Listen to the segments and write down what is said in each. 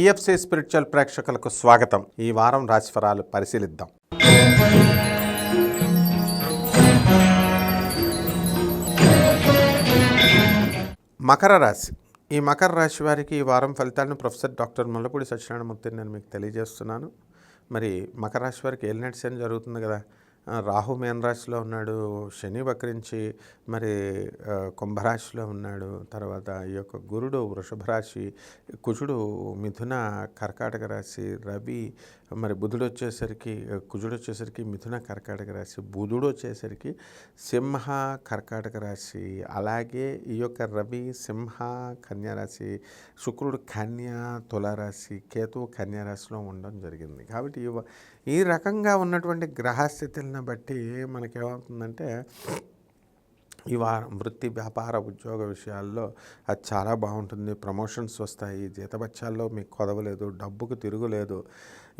PFC spiritual ప్రేక్షకులకు స్వాగతం. ఈ వారం రాశిఫలాలు పరిశీలిద్దాం. మకర రాశి. ఈ మకర రాశి వారికి ఈ వారం ఫలితాలను ప్రొఫెసర్ డాక్టర్ ముల్లపూడి సత్యనారాయణమూర్తిని నేను మీకు తెలియజేస్తున్నాను. మరి మకర రాశి వారికి ఏలినట్స్ ఏం జరుగుతుంది కదా. రాహు మేన రాశిలో ఉన్నాడు శని వక్రించి మరి కుంభరాశిలో ఉన్నాడు తర్వాత ఈ యొక్క గురుడు వృషభ రాశి కుజుడు మిథున కర్కాటక రాశి రవి మరి బుధుడు వచ్చేసరికి కుజుడు వచ్చేసరికి మిథున కర్కాటక రాశి బుధుడు వచ్చేసరికి సింహ కర్కాటక రాశి అలాగే ఈ యొక్క రవి సింహ కన్యారాశి శుక్రుడు కన్య తులారాశి కేతువు కన్యారాశిలో ఉండడం జరిగింది. కాబట్టి ఈ రకంగా ఉన్నటువంటి గ్రహస్థితులను బట్టి మనకేమవుతుందంటే ఈ వారం వృత్తి వ్యాపార ఉద్యోగ విషయాల్లో అది చాలా బాగుంటుంది. ప్రమోషన్స్ వస్తాయి. జీతబత్యాల్లో మీకు కొదవలేదు. డబ్బుకు తిరుగులేదు.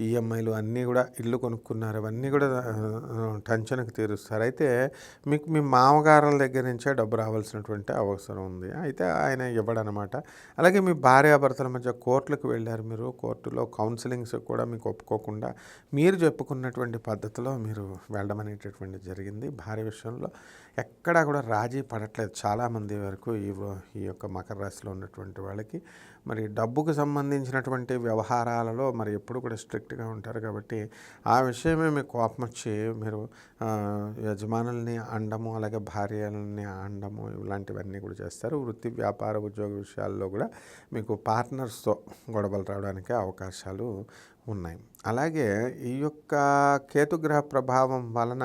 ఈఎంఐలు అన్నీ కూడా ఇల్లు కొనుక్కున్నారు. అవన్నీ కూడా టెన్షన్కి తీరుస్తారు. అయితే మీకు మీ మామగారుల దగ్గర నుంచే డబ్బు రావాల్సినటువంటి అవసరం ఉంది. అయితే ఆయన ఇవ్వడనమాట. అలాగే మీ భార్యాభర్తల మధ్య కోర్టులకు వెళ్ళారు మీరు. కోర్టులో కౌన్సిలింగ్స్ కూడా మీకు ఒప్పుకోకుండా మీరు చెప్పుకున్నటువంటి పద్ధతిలో మీరు వెళ్ళడం అనేటటువంటి జరిగింది. భార్య విషయంలో ఎక్కడా కూడా రాజీ పడట్లేదు చాలామంది వరకు ఈ ఈ యొక్క మకర రాశిలో ఉన్నటువంటి వాళ్ళకి. మరి డబ్బుకు సంబంధించినటువంటి వ్యవహారాలలో మరి ఎప్పుడు కూడా స్ట్రిక్ట్గా ఉంటారు కాబట్టి ఆ విషయమే మీకు కోపం వచ్చి మీరు యజమానుల్ని అండము అలాగే భార్యలని అండము ఇలాంటివన్నీ కూడా చేస్తారు. వృత్తి వ్యాపార ఉద్యోగ విషయాల్లో కూడా మీకు పార్ట్నర్స్తో గొడవలు రావడానికి అవకాశాలు ఉన్నాయి. అలాగే ఈ యొక్క కేతుగ్రహ ప్రభావం వలన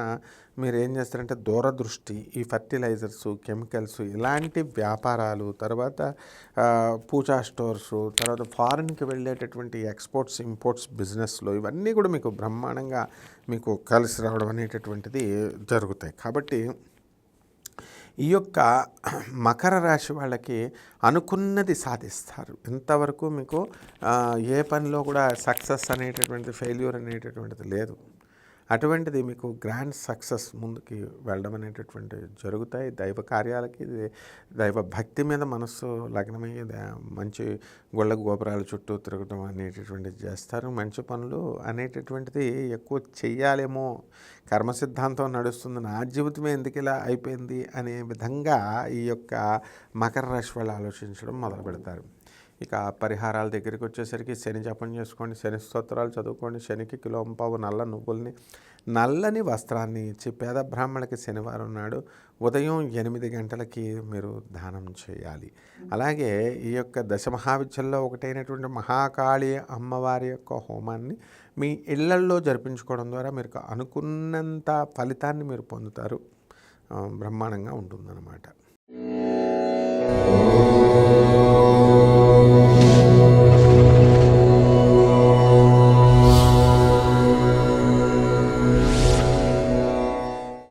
మీరు ఏం చేస్తారంటే దూరదృష్టి ఈ ఫర్టిలైజర్స్ కెమికల్స్ ఇలాంటి వ్యాపారాలు తర్వాత ఆ, పూజా స్టోర్స్ తర్వాత ఫారిన్కి వెళ్ళేటటువంటి ఎక్స్పోర్ట్స్ ఇంపోర్ట్స్ బిజినెస్లో ఇవన్నీ కూడా మీకు బ్రహ్మాండంగా మీకు కలిసి రావడం అనేటటువంటిది జరుగుతాయి. కాబట్టి ఈ యొక్క మకర రాశి వాళ్ళకి అనుకున్నది సాధిస్తారు. ఇంతవరకు మీకు ఏ పనిలో కూడా సక్సెస్ అనేటటువంటిది ఫెయిల్యూర్ అనేటటువంటిది లేదు. అటువంటిది మీకు గ్రాండ్ సక్సెస్ ముందుకి వెళ్ళడం అనేటటువంటి జరుగుతాయి. దైవ కార్యాలకి దైవ భక్తి మీద మనస్సు లగ్నమై మంచి గొళ్ళ గోపురాల చుట్టూ తిరగడం అనేటటువంటిది చేస్తారు. మంచి పనులు అనేటటువంటిది ఎక్కువ చెయ్యాలేమో. కర్మ సిద్ధాంతం నడుస్తుంది. నా జీవితమే ఎందుకు ఇలా అయిపోయింది అనే విధంగా ఈ యొక్క మకర రాశి వాళ్ళు ఆలోచించడం మొదలు పెడతారు ఇక పరిహారాల దగ్గరికి వచ్చేసరికి శని జపం చేసుకోండి శని స్తోత్రాలు చదువుకోండి శనికి కిలోంపావు నల్ల నువ్వుల్ని నల్లని వస్త్రాన్ని ఇచ్చి పేద బ్రాహ్మణులకి శనివారం నాడు ఉదయం ఎనిమిది గంటలకి మీరు దానం చేయాలి. అలాగే ఈ యొక్క దశమహావిద్యల్లో ఒకటైనటువంటి మహాకాళి అమ్మవారి యొక్క హోమాన్ని మీ ఇళ్ళల్లో జరిపించుకోవడం ద్వారా మీరు అనుకున్నంత ఫలితాన్ని మీరు పొందుతారు. బ్రహ్మాండంగా ఉంటుందన్నమాట.